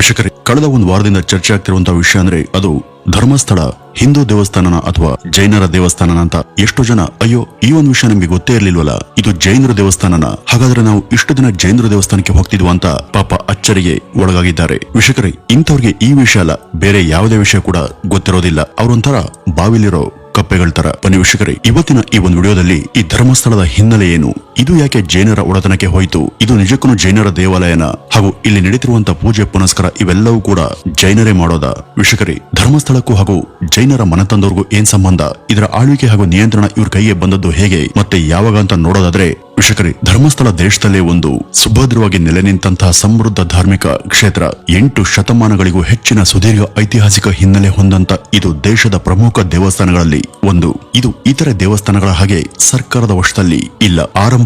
ವೀಕ್ಷಕರೇ ಕಳೆದ ಒಂದು ವಾರದಿಂದ ಚರ್ಚೆ ಆಗ್ತಿರುವಂತಹ ವಿಷಯ ಅಂದ್ರೆ ಅದು ಧರ್ಮಸ್ಥಳ, ಹಿಂದೂ ದೇವಸ್ಥಾನನ ಅಥವಾ ಜೈನರ ದೇವಸ್ಥಾನನ ಅಂತ ಎಷ್ಟೋ ಜನ, ಅಯ್ಯೋ, ಈ ಒಂದು ವಿಷಯ ನಿಮ್ಗೆ ಗೊತ್ತೇ ಇರಲಿಲ್ವಲ್ಲ. ಇದು ಜೈನರ ದೇವಸ್ಥಾನನ. ಹಾಗಾದ್ರೆ ನಾವು ಇಷ್ಟು ದಿನ ಜೈನರ ದೇವಸ್ಥಾನಕ್ಕೆ ಹೋಗ್ತಿದ್ವು ಅಂತ ಪಾಪ ಅಚ್ಚರಿಗೆ ಒಳಗಾಗಿದ್ದಾರೆ. ವಿಷಕರೇ ಇಂಥವ್ರಿಗೆ ಈ ವಿಷಯ ಅಲ್ಲ, ಬೇರೆ ಯಾವುದೇ ವಿಷಯ ಕೂಡ ಗೊತ್ತಿರೋದಿಲ್ಲ. ಅವರೊಂಥರ ಬಾವಿಲಿರೋ ಕಪ್ಪೆಗಳ ತರ ಬನ್ನಿ ವೀಕ್ಷಕರೇ, ಇವತ್ತಿನ ಈ ಒಂದು ವಿಡಿಯೋದಲ್ಲಿ ಈ ಧರ್ಮಸ್ಥಳದ ಹಿನ್ನೆಲೆ ಏನು? ಇದು ಯಾಕೆ ಜೈನರ ಒಡೆತನಕ್ಕೆ ಹೋಯಿತು? ಇದು ನಿಜಕ್ಕೂ ಜೈನರ ದೇವಾಲಯನ? ಹಾಗೂ ಇಲ್ಲಿ ನಡೆಯುತ್ತಿರುವಂತಹ ಪೂಜೆ, ಪುನಸ್ಕಾರ ಇವೆಲ್ಲವೂ ಕೂಡ ಜೈನರೇ ಮಾಡೋದ? ವಿಷಕರಿ ಧರ್ಮಸ್ಥಳಕ್ಕೂ ಹಾಗೂ ಜೈನರ ಮನತಂದವರಿಗೂ ಏನ್ ಸಂಬಂಧ? ಇದರ ಆಳ್ವಿಕೆ ಹಾಗೂ ನಿಯಂತ್ರಣ ಇವ್ರ ಕೈಗೆ ಬಂದದ್ದು ಹೇಗೆ? ಮತ್ತೆ ಯಾವಾಗ ಅಂತ ನೋಡೋದಾದ್ರೆ ವಿಷಕರಿ ಧರ್ಮಸ್ಥಳ ದೇಶದಲ್ಲೇ ಒಂದು ಸುಭದ್ರವಾಗಿ ನೆಲೆ ನಿಂತಹ ಸಮೃದ್ಧ ಧಾರ್ಮಿಕ ಕ್ಷೇತ್ರ ಎಂಟು ಶತಮಾನಗಳಿಗೂ ಹೆಚ್ಚಿನ ಸುದೀರ್ಘ ಐತಿಹಾಸಿಕ ಹಿನ್ನೆಲೆ ಹೊಂದಂತ ಇದು ದೇಶದ ಪ್ರಮುಖ ದೇವಸ್ಥಾನಗಳಲ್ಲಿ ಒಂದು. ಇದು ಇತರೆ ದೇವಸ್ಥಾನಗಳ ಹಾಗೆ ಸರ್ಕಾರದ ವಶದಲ್ಲಿ ಇಲ್ಲ.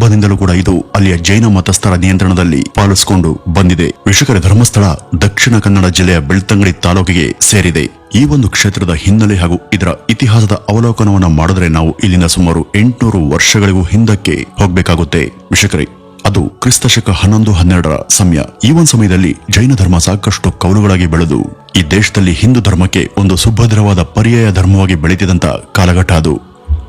ಆರಂಭದಿಂದಲೂ ಕೂಡ ಇದು ಅಲ್ಲಿಯ ಜೈನ ಮತಸ್ಥರ ನಿಯಂತ್ರಣದಲ್ಲಿ ಪಾಲಿಸಿಕೊಂಡು ಬಂದಿದೆ. ವಿಷಕರ ಧರ್ಮಸ್ಥಳ ದಕ್ಷಿಣ ಕನ್ನಡ ಜಿಲ್ಲೆಯ ಬೆಳ್ತಂಗಡಿ ತಾಲೂಕಿಗೆ ಸೇರಿದೆ. ಈ ಒಂದು ಕ್ಷೇತ್ರದ ಹಿನ್ನೆಲೆ ಹಾಗೂ ಇದರ ಇತಿಹಾಸದ ಅವಲೋಕನವನ್ನು ಮಾಡಿದ್ರೆ ನಾವು ಇಲ್ಲಿನ ಸುಮಾರು ಎಂಟುನೂರು ವರ್ಷಗಳಿಗೂ ಹಿಂದಕ್ಕೆ ಹೋಗಬೇಕಾಗುತ್ತೆ. ವಿಷಕರೇ ಅದು ಕ್ರಿಸ್ತಶಕ ಹನ್ನೊಂದು ಹನ್ನೆರಡರ ಸಮಯ. ಈ ಒಂದು ಸಮಯದಲ್ಲಿ ಜೈನ ಧರ್ಮ ಸಾಕಷ್ಟು ಕೌಲುಗಳಾಗಿ ಬೆಳೆದು, ಈ ದೇಶದಲ್ಲಿ ಹಿಂದೂ ಧರ್ಮಕ್ಕೆ ಒಂದು ಸುಭದ್ರವಾದ ಪರ್ಯಾಯ ಧರ್ಮವಾಗಿ ಬೆಳೀತಿದಂತ ಕಾಲಘಟ್ಟ ಅದು.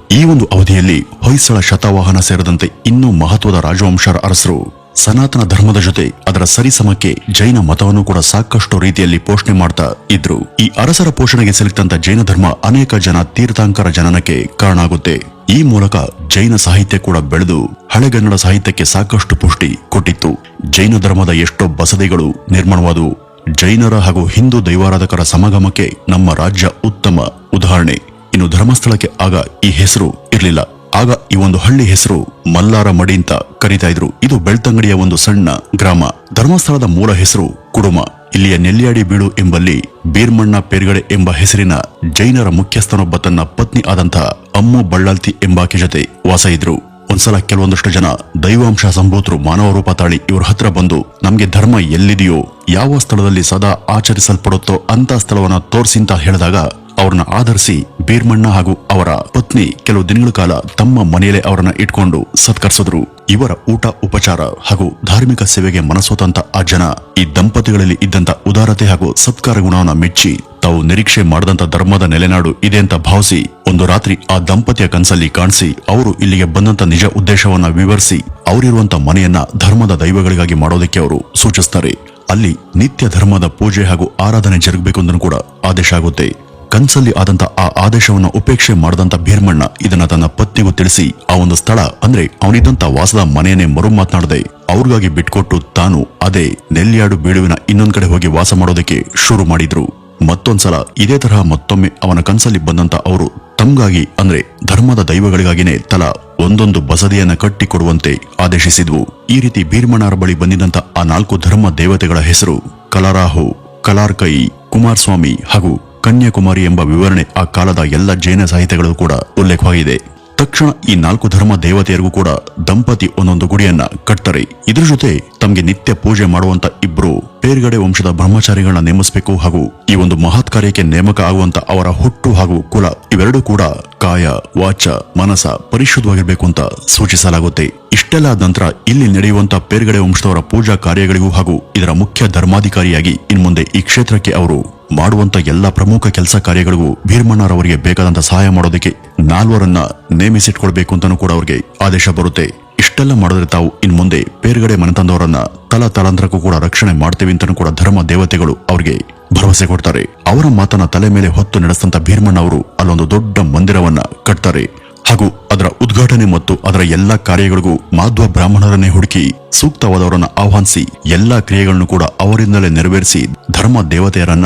ಈ ಒಂದು ಅವಧಿಯಲ್ಲಿ ಹೊಯ್ಸಳ ಶತವಾಹನ ಸೇರಿದಂತೆ ಇನ್ನೂ ಮಹತ್ವದ ರಾಜವಂಶರ ಅರಸರು ಸನಾತನ ಧರ್ಮದ ಜೊತೆ ಅದರ ಸರಿಸಮಕ್ಕೆ ಜೈನ ಮತವನ್ನು ಕೂಡ ಸಾಕಷ್ಟು ರೀತಿಯಲ್ಲಿ ಪೋಷಣೆ ಮಾಡ್ತಾ ಇದ್ರು. ಈ ಅರಸರ ಪೋಷಣೆಗೆ ಸಿಲುಕಿದಂತ ಜೈನ ಧರ್ಮ ಅನೇಕ ಜನ ತೀರ್ಥಾಂಕರ ಜನನಕ್ಕೆ ಕಾರಣ ಆಗುತ್ತೆ ಈ ಮೂಲಕ ಜೈನ ಸಾಹಿತ್ಯ ಕೂಡ ಬೆಳೆದು ಹಳೆಗನ್ನಡ ಸಾಹಿತ್ಯಕ್ಕೆ ಸಾಕಷ್ಟು ಪುಷ್ಟಿ ಕೊಟ್ಟಿತ್ತು. ಜೈನ ಧರ್ಮದ ಎಷ್ಟೋ ಬಸದಿಗಳು ನಿರ್ಮಾಣವಾದವು. ಜೈನರ ಹಾಗೂ ಹಿಂದೂ ದೈವಾರಾಧಕರ ಸಮಾಗಮಕ್ಕೆ ನಮ್ಮ ರಾಜ್ಯ ಉತ್ತಮ ಉದಾಹರಣೆ. ಇನ್ನು ಧರ್ಮಸ್ಥಳಕ್ಕೆ ಆಗ ಈ ಹೆಸರು ಇರಲಿಲ್ಲ. ಆಗ ಈ ಒಂದು ಹಳ್ಳಿ ಹೆಸರು ಮಲ್ಲಾರ ಮಡಿ ಅಂತ ಕರೀತಾ ಇದ್ರು. ಇದು ಬೆಳ್ತಂಗಡಿಯ ಒಂದು ಸಣ್ಣ ಗ್ರಾಮ. ಧರ್ಮಸ್ಥಳದ ಮೂಲ ಹೆಸರು ಕುಡುಮ. ಇಲ್ಲಿಯ ನೆಲ್ಲಿಯಾಡಿ ಬೀಡು ಎಂಬಲ್ಲಿ ಬೀರ್ಮಣ್ಣ ಪೇರ್ಗಡೆ ಎಂಬ ಹೆಸರಿನ ಜೈನರ ಮುಖ್ಯಸ್ಥನೊಬ್ಬ ತನ್ನ ಪತ್ನಿ ಆದಂತಹ ಅಮ್ಮು ಬಳ್ಳಾಲ್ತಿ ಎಂಬಾಕೆ ಜೊತೆ ವಾಸ ಇದ್ರು. ಒಂದ್ಸಲ ಕೆಲವೊಂದಷ್ಟು ಜನ ದೈವಾಂಶ ಸಂಭೂತರು ಮಾನವ ರೂಪ ತಾಳಿ ಇವ್ರ ಹತ್ರ ಬಂದು, ನಮ್ಗೆ ಧರ್ಮ ಎಲ್ಲಿದೆಯೋ, ಯಾವ ಸ್ಥಳದಲ್ಲಿ ಸದಾ ಆಚರಿಸಲ್ಪಡುತ್ತೋ ಅಂತ ಸ್ಥಳವನ್ನ ತೋರಿಸಿ ಅಂತ ಹೇಳಿದಾಗ ಅವ್ರನ್ನ ಆಧರಿಸಿ ಬೀರ್ಮಣ್ಣ ಹಾಗೂ ಅವರ ಪತ್ನಿ ಕೆಲವು ದಿನಗಳ ಕಾಲ ತಮ್ಮ ಮನೆಯಲ್ಲೇ ಅವರನ್ನ ಇಟ್ಕೊಂಡು ಸತ್ಕರಿಸಿದ್ರು. ಇವರ ಊಟ, ಉಪಚಾರ ಹಾಗೂ ಧಾರ್ಮಿಕ ಸೇವೆಗೆ ಮನಸೋತಂತ ಆ ಜನ ಈ ದಂಪತಿಗಳಲ್ಲಿ ಇದ್ದಂತ ಉದಾರತೆ ಹಾಗೂ ಸತ್ಕಾರ ಗುಣವನ್ನ ಮೆಚ್ಚಿ ತಾವು ನಿರೀಕ್ಷೆ ಮಾಡದಂತ ಧರ್ಮದ ನೆಲೆನಾಡು ಇದೆ ಅಂತ ಭಾವಿಸಿ ಒಂದು ರಾತ್ರಿ ಆ ದಂಪತಿಯ ಕನಸಲ್ಲಿ ಕಾಣಿಸಿ ಅವರು ಇಲ್ಲಿಗೆ ಬಂದಂತ ನಿಜ ಉದ್ದೇಶವನ್ನ ವಿವರಿಸಿ ಅವರಿರುವಂತ ಮನೆಯನ್ನ ಧರ್ಮದ ದೈವಗಳಿಗಾಗಿ ಮಾಡೋದಕ್ಕೆ ಅವರು ಸೂಚಿಸ್ತಾರೆ. ಅಲ್ಲಿ ನಿತ್ಯ ಧರ್ಮದ ಪೂಜೆ ಹಾಗೂ ಆರಾಧನೆ ಜರುಗಬೇಕು ಕೂಡ ಆದೇಶ ಆಗುತ್ತೆ. ಕನ್ಸಲ್ಲಿ ಆದಂತ ಆ ಆದೇಶವನ್ನು ಉಪೇಕ್ಷೆ ಮಾಡದಂತ ಭೀರ್ಮಣ್ಣ ಇದನ್ನ ತನ್ನ ಪತ್ನಿಗೂ ತಿಳಿಸಿ, ಆ ಒಂದು ಸ್ಥಳ ಅಂದ್ರೆ ಅವನಿದ್ದಂತ ವಾಸದ ಮನೆಯನ್ನೇ ಮರು ಮಾತನಾಡದೆ. ಅವ್ರಿಗಾಗಿ ಬಿಟ್ಕೊಟ್ಟು ತಾನು ಅದೇ ನೆಲ್ಯಾಡು ಬೀಳುವಿನ ಇನ್ನೊಂದ್ ಕಡೆ ಹೋಗಿ ವಾಸ ಮಾಡೋದಕ್ಕೆ ಶುರು ಮಾಡಿದ್ರು. ಮತ್ತೊಂದ್ಸಲ ಇದೇ ತರಹ ಮತ್ತೊಮ್ಮೆ ಅವನ ಕನಸಲ್ಲಿ ಬಂದಂತ ಅವರು ತಮ್ಗಾಗಿ ಅಂದ್ರೆ ಧರ್ಮದ ದೈವಗಳಿಗಾಗಿನೇ ತಲಾ ಒಂದೊಂದು ಬಸದಿಯನ್ನ ಕಟ್ಟಿಕೊಡುವಂತೆ ಆದೇಶಿಸಿದ್ವು. ಈ ರೀತಿ ಭೀರ್ಮಣ್ಣರ ಬಳಿ ಬಂದಿದ್ದಂತ ಆ ನಾಲ್ಕು ಧರ್ಮ ದೇವತೆಗಳ ಹೆಸರು ಕಲಾರಾಹು ಕಲಾರ್ಕೈ ಕುಮಾರಸ್ವಾಮಿ ಹಾಗೂ ಕನ್ಯಾಕುಮಾರಿ ಎಂಬ ವಿವರಣೆ ಆ ಕಾಲದ ಎಲ್ಲ ಜೈನ ಸಾಹಿತ್ಯಗಳು ಕೂಡ ಉಲ್ಲೇಖವಾಗಿದೆ. ತಕ್ಷಣ ಈ ನಾಲ್ಕು ಧರ್ಮ ದೇವತೆಯರಿಗೂ ಕೂಡ ದಂಪತಿ ಒಂದೊಂದು ಗುಡಿಯನ್ನ ಕಟ್ತಾರೆ. ಇದರ ಜೊತೆ ತಮಗೆ ನಿತ್ಯ ಪೂಜೆ ಮಾಡುವಂತ ಇಬ್ರು ಬೇರ್ಗಡೆ ವಂಶದ ಬ್ರಹ್ಮಚಾರಿಗಳನ್ನ ನೇಮಿಸಬೇಕು ಹಾಗೂ ಈ ಒಂದು ಮಹತ್ ಕಾರ್ಯಕ್ಕೆ ನೇಮಕ ಆಗುವಂತ ಅವರ ಹುಟ್ಟು ಹಾಗೂ ಕುಲ ಇವೆರಡೂ ಕೂಡ ಕಾಯ, ವಾಚ, ಮನಸ ಪರಿಶುದ್ಧವಾಗಿರಬೇಕು ಅಂತ ಸೂಚಿಸಲಾಗುತ್ತೆ. ಇಷ್ಟೆಲ್ಲ ನಂತರ ಇಲ್ಲಿ ನಡೆಯುವಂತಹ ಪೇರ್ಗಡೆ ವಂಶದವರ ಪೂಜಾ ಕಾರ್ಯಗಳಿಗೂ ಹಾಗೂ ಇದರ ಮುಖ್ಯ ಧರ್ಮಾಧಿಕಾರಿಯಾಗಿ ಇನ್ಮುಂದೆ ಈ ಕ್ಷೇತ್ರಕ್ಕೆ ಅವರು ಮಾಡುವಂತ ಎಲ್ಲ ಪ್ರಮುಖ ಕೆಲಸ ಕಾರ್ಯಗಳಿಗೂ ಭೀರ್ಮಣ್ಣರವರಿಗೆ ಬೇಕಾದಂತ ಸಹಾಯ ಮಾಡೋದಕ್ಕೆ ನಾಲ್ವರನ್ನ ನೇಮಿಸಿಟ್ಕೊಳ್ಬೇಕು ಅಂತಾನೂ ಕೂಡ ಅವರಿಗೆ ಆದೇಶ ಬರುತ್ತೆ. ಇಷ್ಟೆಲ್ಲ ಮಾಡಿದ್ರೆ ತಾವು ಇನ್ ಮುಂದೆ ಪೇರ್ಗಡೆ ಮನೆತಂದವರನ್ನ ತಲ ತಲಾಂತರಕ್ಕೂ ಕೂಡ ರಕ್ಷಣೆ ಮಾಡ್ತೇವೆ ಅಂತಾನೂ ಕೂಡ ಧರ್ಮ ದೇವತೆಗಳು ಅವರಿಗೆ ಭರವಸೆ ಕೊಡ್ತಾರೆ. ಅವರ ಮಾತನ್ನ ತಲೆ ಮೇಲೆ ಹೊತ್ತು ನಡೆಸಿದಂತ ಭೀರ್ಮಣ್ಣ ಅವರು ಅಲ್ಲೊಂದು ದೊಡ್ಡ ಮಂದಿರವನ್ನ ಕಟ್ತಾರೆ. ಹಾಗೂ ಅದರ ಉದ್ಘಾಟನೆ ಮತ್ತು ಅದರ ಎಲ್ಲಾ ಕಾರ್ಯಗಳಿಗೂ ಮಾಧ್ವ ಬ್ರಾಹ್ಮಣರನ್ನೇ ಹುಡುಕಿ ಸೂಕ್ತವಾದವರನ್ನ ಆಹ್ವಾನಿಸಿ ಎಲ್ಲಾ ಕ್ರಿಯೆಗಳನ್ನು ಕೂಡ ಅವರಿಂದಲೇ ನೆರವೇರಿಸಿ ಧರ್ಮ ದೇವತೆಯರನ್ನ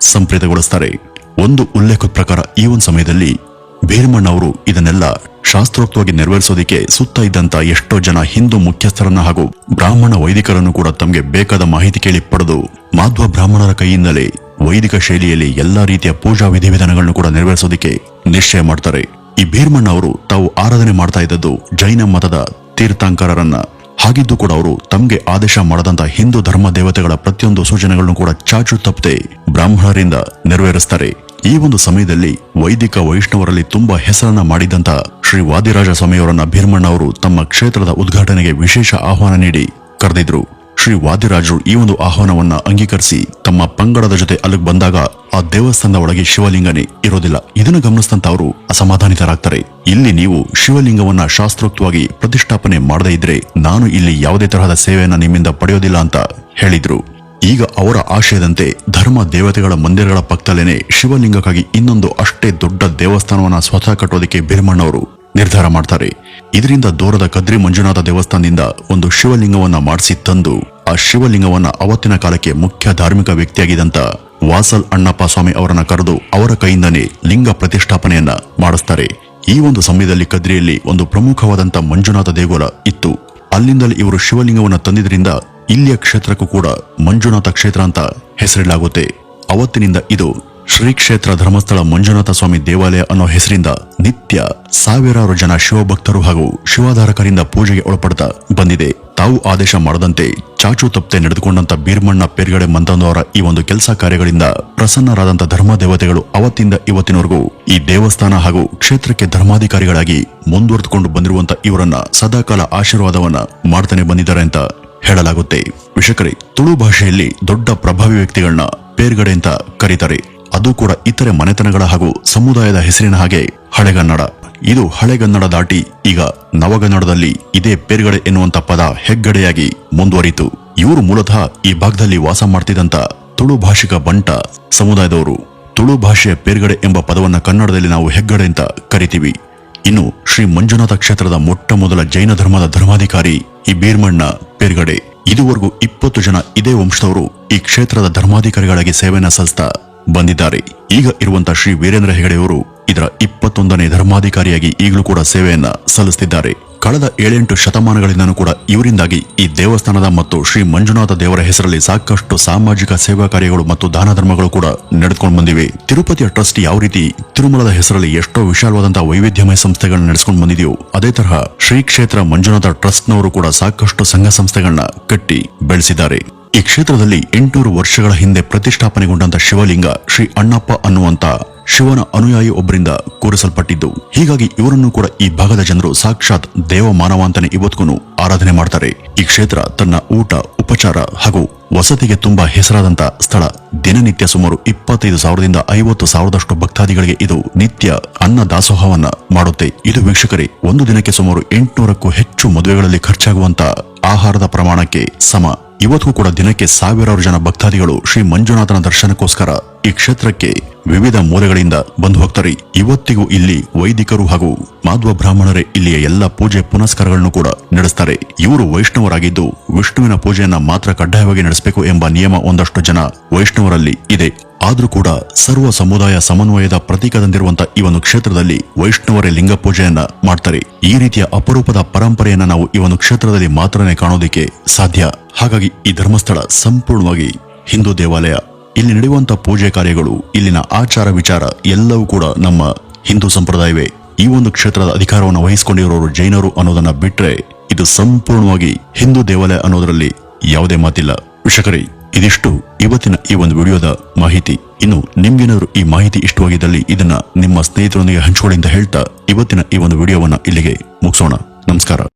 ಸಂಪ್ರೀತಗೊಳಿಸ್ತಾರೆ. ಒಂದು ಉಲ್ಲೇಖದ ಪ್ರಕಾರ ಈ ಒಂದು ಸಮಯದಲ್ಲಿ ಭೀರಮಣ್ಣ ಅವರು ಇದನ್ನೆಲ್ಲ ಶಾಸ್ತ್ರೋಕ್ತವಾಗಿ ನೆರವೇರಿಸೋದಕ್ಕೆ ಸುತ್ತ ಇದ್ದಂತ ಎಷ್ಟೋ ಜನ ಹಿಂದೂ ಮುಖ್ಯಸ್ಥರನ್ನ ಹಾಗೂ ಬ್ರಾಹ್ಮಣ ವೈದಿಕರನ್ನು ಕೂಡ ತಮಗೆ ಬೇಕಾದ ಮಾಹಿತಿ ಕೇಳಿ ಪಡೆದು ಮಾಧ್ವ ಬ್ರಾಹ್ಮಣರ ಕೈಯಿಂದಲೇ ವೈದಿಕ ಶೈಲಿಯಲ್ಲಿ ಎಲ್ಲಾ ರೀತಿಯ ಪೂಜಾ ವಿಧಿವಿಧಾನಗಳನ್ನು ಕೂಡ ನೆರವೇರಿಸೋದಕ್ಕೆ ನಿಶ್ಚಯ ಮಾಡ್ತಾರೆ. ಈ ಭೀರ್ಮಣ್ಣ ಅವರು ತಾವು ಆರಾಧನೆ ಮಾಡ್ತಾ ಇದ್ದದ್ದು ಜೈನ ಮತದ ತೀರ್ಥಾಂಕರರನ್ನ. ಹಾಗಿದ್ದು ಕೂಡ ಅವರು ತಮಗೆ ಆದೇಶ ಮಾಡದಂತ ಹಿಂದೂ ಧರ್ಮ ದೇವತೆಗಳ ಪ್ರತಿಯೊಂದು ಸೂಚನೆಗಳನ್ನು ಕೂಡ ಚಾಚು ತಪ್ಪದೆ ಬ್ರಾಹ್ಮಣರಿಂದ ನೆರವೇರಿಸ್ತಾರೆ. ಈ ಒಂದು ಸಮಯದಲ್ಲಿ ವೈದಿಕ ವೈಷ್ಣವರಲ್ಲಿ ತುಂಬಾ ಹೆಸರನ್ನ ಮಾಡಿದಂತ ಶ್ರೀ ವಾದಿರಾಜ ಸ್ವಾಮಿಯವರನ್ನ ಭೀರ್ಮಣ್ಣ ಅವರು ತಮ್ಮ ಕ್ಷೇತ್ರದ ಉದ್ಘಾಟನೆಗೆ ವಿಶೇಷ ಆಹ್ವಾನ ನೀಡಿ ಕರೆದಿದ್ರು. ಶ್ರೀ ವಾದಿರಾಜರು ಈ ಒಂದು ಆಹ್ವಾನವನ್ನ ಅಂಗೀಕರಿಸಿ ತಮ್ಮ ಪಂಗಡದ ಜೊತೆ ಅಲ್ಲಿಗೆ ಬಂದಾಗ ಆ ದೇವಸ್ಥಾನದ ಒಳಗೆ ಶಿವಲಿಂಗನೇ ಇರೋದಿಲ್ಲ. ಇದನ್ನು ಗಮನಿಸಿದಂತ ಅವರು ಅಸಮಾಧಾನಿತರಾಗ್ತಾರೆ. ಇಲ್ಲಿ ನೀವು ಶಿವಲಿಂಗವನ್ನ ಶಾಸ್ತ್ರೋಕ್ತವಾಗಿ ಪ್ರತಿಷ್ಠಾಪನೆ ಮಾಡದೇ ಇದ್ರೆ ನಾನು ಇಲ್ಲಿ ಯಾವುದೇ ತರಹದ ಸೇವೆಯನ್ನ ನಿಮ್ಮಿಂದ ಪಡೆಯೋದಿಲ್ಲ ಅಂತ ಹೇಳಿದ್ರು. ಈಗ ಅವರ ಆಶಯದಂತೆ ಧರ್ಮ ದೇವತೆಗಳ ಮಂದಿರಗಳ ಪಕ್ಕದಲ್ಲೇನೆ ಶಿವಲಿಂಗಕ್ಕಾಗಿ ಇನ್ನೊಂದು ಅಷ್ಟೇ ದೊಡ್ಡ ದೇವಸ್ಥಾನವನ್ನ ಸ್ವತಃ ಕಟ್ಟೋದಕ್ಕೆ ಬಿರ್ಮಣ್ಣವರು ನಿರ್ಧಾರ ಮಾಡ್ತಾರೆ. ಇದರಿಂದ ದೂರದ ಕದ್ರಿ ಮಂಜುನಾಥ ದೇವಸ್ಥಾನದಿಂದ ಒಂದು ಶಿವಲಿಂಗವನ್ನ ಮಾಡಿಸಿ ತಂದು ಆ ಶಿವಲಿಂಗವನ್ನ ಅವತ್ತಿನ ಕಾಲಕ್ಕೆ ಮುಖ್ಯ ಧಾರ್ಮಿಕ ವ್ಯಕ್ತಿಯಾಗಿದ್ದಂತ ವಾಸಲ್ ಅಣ್ಣಪ್ಪ ಸ್ವಾಮಿ ಅವರನ್ನ ಕರೆದು ಅವರ ಕೈಯಿಂದನೇ ಲಿಂಗ ಪ್ರತಿಷ್ಠಾಪನೆಯನ್ನ ಮಾಡಿಸ್ತಾರೆ. ಈ ಒಂದು ಸಮಯದಲ್ಲಿ ಕದ್ರಿಯಲ್ಲಿ ಒಂದು ಪ್ರಮುಖವಾದಂತ ಮಂಜುನಾಥ ದೇಗುಲ ಇತ್ತು. ಅಲ್ಲಿಂದಲೇ ಇವರು ಶಿವಲಿಂಗವನ್ನ ತಂದಿದ್ದರಿಂದ ಇಲ್ಲಿಯ ಕ್ಷೇತ್ರಕ್ಕೂ ಕೂಡ ಮಂಜುನಾಥ ಕ್ಷೇತ್ರ ಅಂತ ಹೆಸರಿಡಲಾಗುತ್ತೆ. ಅವತ್ತಿನಿಂದ ಇದು ಶ್ರೀ ಕ್ಷೇತ್ರ ಧರ್ಮಸ್ಥಳ ಮಂಜುನಾಥ ಸ್ವಾಮಿ ದೇವಾಲಯ ಅನ್ನೋ ಹೆಸರಿಂದ ನಿತ್ಯ ಸಾವಿರಾರು ಜನ ಶಿವಭಕ್ತರು ಹಾಗೂ ಶಿವಾಧಾರಕರಿಂದ ಪೂಜೆಗೆ ಒಳಪಡ್ತಾ ಬಂದಿದೆ. ತಾವು ಆದೇಶ ಮಾಡದಂತೆ ಚಾಚು ತಪ್ಪೆ ನಡೆದುಕೊಂಡಂತ ಬೀರ್ಮಣ್ಣ ಪೇರ್ಗಡೆ ಮಂತನವರ ಈ ಒಂದು ಕೆಲಸ ಕಾರ್ಯಗಳಿಂದ ಪ್ರಸನ್ನರಾದಂತ ಧರ್ಮ ದೇವತೆಗಳು ಅವತ್ತಿಂದ ಇವತ್ತಿನವರೆಗೂ ಈ ದೇವಸ್ಥಾನ ಹಾಗೂ ಕ್ಷೇತ್ರಕ್ಕೆ ಧರ್ಮಾಧಿಕಾರಿಗಳಾಗಿ ಮುಂದುವರೆದುಕೊಂಡು ಬಂದಿರುವಂತ ಇವರನ್ನ ಸದಾಕಾಲ ಆಶೀರ್ವಾದವನ್ನ ಮಾಡ್ತಾನೆ ಬಂದಿದ್ದಾರೆ ಅಂತ ಹೇಳಲಾಗುತ್ತೆ. ವಿಷಕರೇ ತುಳು ಭಾಷೆಯಲ್ಲಿ ದೊಡ್ಡ ಪ್ರಭಾವಿ ವ್ಯಕ್ತಿಗಳನ್ನ ಪೇರ್ಗಡೆ ಅಂತ ಕರೀತಾರೆ. ಅದು ಕೂಡ ಇತರೆ ಮನೆತನಗಳ ಹಾಗೂ ಸಮುದಾಯದ ಹೆಸರಿನ ಹಾಗೆ ಹಳೆಗನ್ನಡ. ಇದು ಹಳೆಗನ್ನಡ ದಾಟಿ ಈಗ ನವಗನ್ನಡದಲ್ಲಿ ಇದೇ ಪೇರ್ಗಡೆ ಎನ್ನುವಂತ ಪದ ಹೆಗ್ಗಡೆಯಾಗಿ ಮುಂದುವರಿತು ಇವರು ಮೂಲತಃ ಈ ಭಾಗದಲ್ಲಿ ವಾಸ ಮಾಡ್ತಿದ್ದಂತ ತುಳು ಭಾಷಿಕ ಬಂಟ ಸಮುದಾಯದವರು. ತುಳು ಭಾಷೆಯ ಪೇರ್ಗಡೆ ಎಂಬ ಪದವನ್ನ ಕನ್ನಡದಲ್ಲಿ ನಾವು ಹೆಗ್ಗಡೆ ಅಂತ ಕರಿತೀವಿ. ಇನ್ನು ಶ್ರೀ ಮಂಜುನಾಥ ಕ್ಷೇತ್ರದ ಮೊಟ್ಟ ಮೊದಲ ಜೈನ ಧರ್ಮದ ಧರ್ಮಾಧಿಕಾರಿ ಈ ಬೀರ್ಮಣ್ಣ ಪೇರ್ಗಡೆ. ಇದುವರೆಗೂ ಇಪ್ಪತ್ತು ಜನ ಇದೇ ವಂಶದವರು ಈ ಕ್ಷೇತ್ರದ ಧರ್ಮಾಧಿಕಾರಿಗಳಾಗಿ ಸೇವೆಯನ್ನು ಸಲ್ಲಿಸ್ತಾ ಬಂದಿದ್ದಾರೆ. ಈಗ ಇರುವಂತಹ ಶ್ರೀ ವೀರೇಂದ್ರ ಹೆಗಡೆಯವರು ಇದರ ಇಪ್ಪತ್ತೊಂದನೇ ಧರ್ಮಾಧಿಕಾರಿಯಾಗಿ ಈಗಲೂ ಕೂಡ ಸೇವೆಯನ್ನ ಸಲ್ಲಿಸುತ್ತಿದ್ದಾರೆ ಕಳೆದ ಏಳೆಂಟು ಶತಮಾನಗಳಿಂದನೂ ಕೂಡ ಇವರಿಂದಾಗಿ ಈ ದೇವಸ್ಥಾನದ ಮತ್ತು ಶ್ರೀ ಮಂಜುನಾಥ ದೇವರ ಹೆಸರಲ್ಲಿ ಸಾಕಷ್ಟು ಸಾಮಾಜಿಕ ಸೇವಾ ಕಾರ್ಯಗಳು ಮತ್ತು ದಾನ ಧರ್ಮಗಳು ಕೂಡ ನಡೆದುಕೊಂಡು ಬಂದಿವೆ. ತಿರುಪತಿಯ ಟ್ರಸ್ಟ್ ಯಾವ ರೀತಿ ತಿರುಮಲದ ಹೆಸರಲ್ಲಿ ಎಷ್ಟೋ ವಿಶಾಲವಾದಂತಹ ವೈವಿಧ್ಯಮಯ ಸಂಸ್ಥೆಗಳನ್ನ ನಡೆಸಿಕೊಂಡು ಬಂದಿದೆಯೋ, ಅದೇ ತರಹ ಶ್ರೀ ಕ್ಷೇತ್ರ ಮಂಜುನಾಥ ಟ್ರಸ್ಟ್ನವರು ಕೂಡ ಸಾಕಷ್ಟು ಸಂಘ ಸಂಸ್ಥೆಗಳನ್ನ ಕಟ್ಟಿ ಬೆಳೆಸಿದ್ದಾರೆ. ಈ ಕ್ಷೇತ್ರದಲ್ಲಿ ಎಂಟುನೂರು ವರ್ಷಗಳ ಹಿಂದೆ ಪ್ರತಿಷ್ಠಾಪನೆಗೊಂಡಂತ ಶಿವಲಿಂಗ ಶ್ರೀ ಅಣ್ಣಪ್ಪ ಅನ್ನುವಂತ ಶಿವನ ಅನುಯಾಯಿ ಒಬ್ಬರಿಂದ ಕೂರಿಸಲ್ಪಟ್ಟಿದ್ದು. ಹೀಗಾಗಿ ಇವರನ್ನು ಕೂಡ ಈ ಭಾಗದ ಜನರು ಸಾಕ್ಷಾತ್ ದೇವ ಮಾನವಾಂತನೆ ಇವತ್ತಿಗೂ ಆರಾಧನೆ ಮಾಡ್ತಾರೆ. ಈ ಕ್ಷೇತ್ರ ತನ್ನ ಊಟ, ಉಪಚಾರ ಹಾಗೂ ವಸತಿಗೆ ತುಂಬಾ ಹೆಸರಾದಂತ ಸ್ಥಳ. ದಿನನಿತ್ಯ ಸುಮಾರು ಇಪ್ಪತ್ತೈದು ಸಾವಿರದಿಂದ ಐವತ್ತು ಸಾವಿರದಷ್ಟು ಭಕ್ತಾದಿಗಳಿಗೆ ಇದು ನಿತ್ಯ ಅನ್ನ ದಾಸೋಹವನ್ನ ಮಾಡುತ್ತೆ. ಇದು ವೀಕ್ಷಕರೇ, ಒಂದು ದಿನಕ್ಕೆ ಸುಮಾರು ಎಂಟುನೂರಕ್ಕೂ ಹೆಚ್ಚು ಮದುವೆಗಳಲ್ಲಿ ಖರ್ಚಾಗುವಂತ ಆಹಾರದ ಪ್ರಮಾಣಕ್ಕೆ ಸಮ. ಇವತ್ತಿಗೂ ಕೂಡ ದಿನಕ್ಕೆ ಸಾವಿರಾರು ಜನ ಭಕ್ತಾದಿಗಳು ಶ್ರೀ ಮಂಜುನಾಥನ ದರ್ಶನಕ್ಕೋಸ್ಕರ ಈ ಕ್ಷೇತ್ರಕ್ಕೆ ವಿವಿಧ ಮೂಲೆಗಳಿಂದ ಬಂದು ಹೋಗ್ತಾರೆ. ಇವತ್ತಿಗೂ ಇಲ್ಲಿ ವೈದಿಕರು ಹಾಗೂ ಮಾಧ್ವ ಬ್ರಾಹ್ಮಣರೇ ಇಲ್ಲಿಯ ಎಲ್ಲ ಪೂಜೆ ಪುನಸ್ಕಾರಗಳನ್ನು ಕೂಡ ನಡೆಸ್ತಾರೆ. ಇವರು ವೈಷ್ಣವರಾಗಿದ್ದು ವಿಷ್ಣುವಿನ ಪೂಜೆಯನ್ನ ಮಾತ್ರ ಕಡ್ಡಾಯವಾಗಿ ನಡೆಸಬೇಕು ಎಂಬ ನಿಯಮ ಒಂದಷ್ಟು ಜನ ವೈಷ್ಣವರಲ್ಲಿ ಇದೆ. ಆದ್ರೂ ಕೂಡ ಸರ್ವ ಸಮುದಾಯ ಸಮನ್ವಯದ ಪ್ರತೀಕದಂತಿರುವಂತ ಈ ಒಂದು ಕ್ಷೇತ್ರದಲ್ಲಿ ವೈಷ್ಣವರೇ ಲಿಂಗ ಪೂಜೆಯನ್ನ ಮಾಡ್ತಾರೆ. ಈ ರೀತಿಯ ಅಪರೂಪದ ಪರಂಪರೆಯನ್ನ ನಾವು ಈ ಒಂದು ಕ್ಷೇತ್ರದಲ್ಲಿ ಮಾತ್ರನೇ ಕಾಣೋದಿಕ್ಕೆ ಸಾಧ್ಯ. ಹಾಗಾಗಿ ಈ ಧರ್ಮಸ್ಥಳ ಸಂಪೂರ್ಣವಾಗಿ ಹಿಂದೂ ದೇವಾಲಯ. ಇಲ್ಲಿ ನಡೆಯುವಂತಹ ಪೂಜೆ ಕಾರ್ಯಗಳು, ಇಲ್ಲಿನ ಆಚಾರ ವಿಚಾರ ಎಲ್ಲವೂ ಕೂಡ ನಮ್ಮ ಹಿಂದೂ ಸಂಪ್ರದಾಯವೇ. ಈ ಒಂದು ಕ್ಷೇತ್ರದ ಅಧಿಕಾರವನ್ನು ವಹಿಸಿಕೊಂಡಿರೋರು ಜೈನರು ಅನ್ನೋದನ್ನ ಬಿಟ್ರೆ ಇದು ಸಂಪೂರ್ಣವಾಗಿ ಹಿಂದೂ ದೇವಾಲಯ ಅನ್ನೋದರಲ್ಲಿ ಯಾವುದೇ ಮಾತಿಲ್ಲ. ವಿಷಕರೇ ಇದಿಷ್ಟು ಇವತ್ತಿನ ಈ ಒಂದು ವಿಡಿಯೋದ ಮಾಹಿತಿ. ಇನ್ನು ನಿಮ್ಗೇನಾದ್ರೂ ಈ ಮಾಹಿತಿ ಇಷ್ಟವಾಗಿದ್ದಲ್ಲಿ ಇದನ್ನ ನಿಮ್ಮ ಸ್ನೇಹಿತರೊಂದಿಗೆ ಹಂಚಿಕೊಳ್ಳಿ ಅಂತ ಹೇಳ್ತಾ ಇವತ್ತಿನ ಈ ಒಂದು ವಿಡಿಯೋವನ್ನ ಇಲ್ಲಿಗೆ ಮುಗಿಸೋಣ. ನಮಸ್ಕಾರ.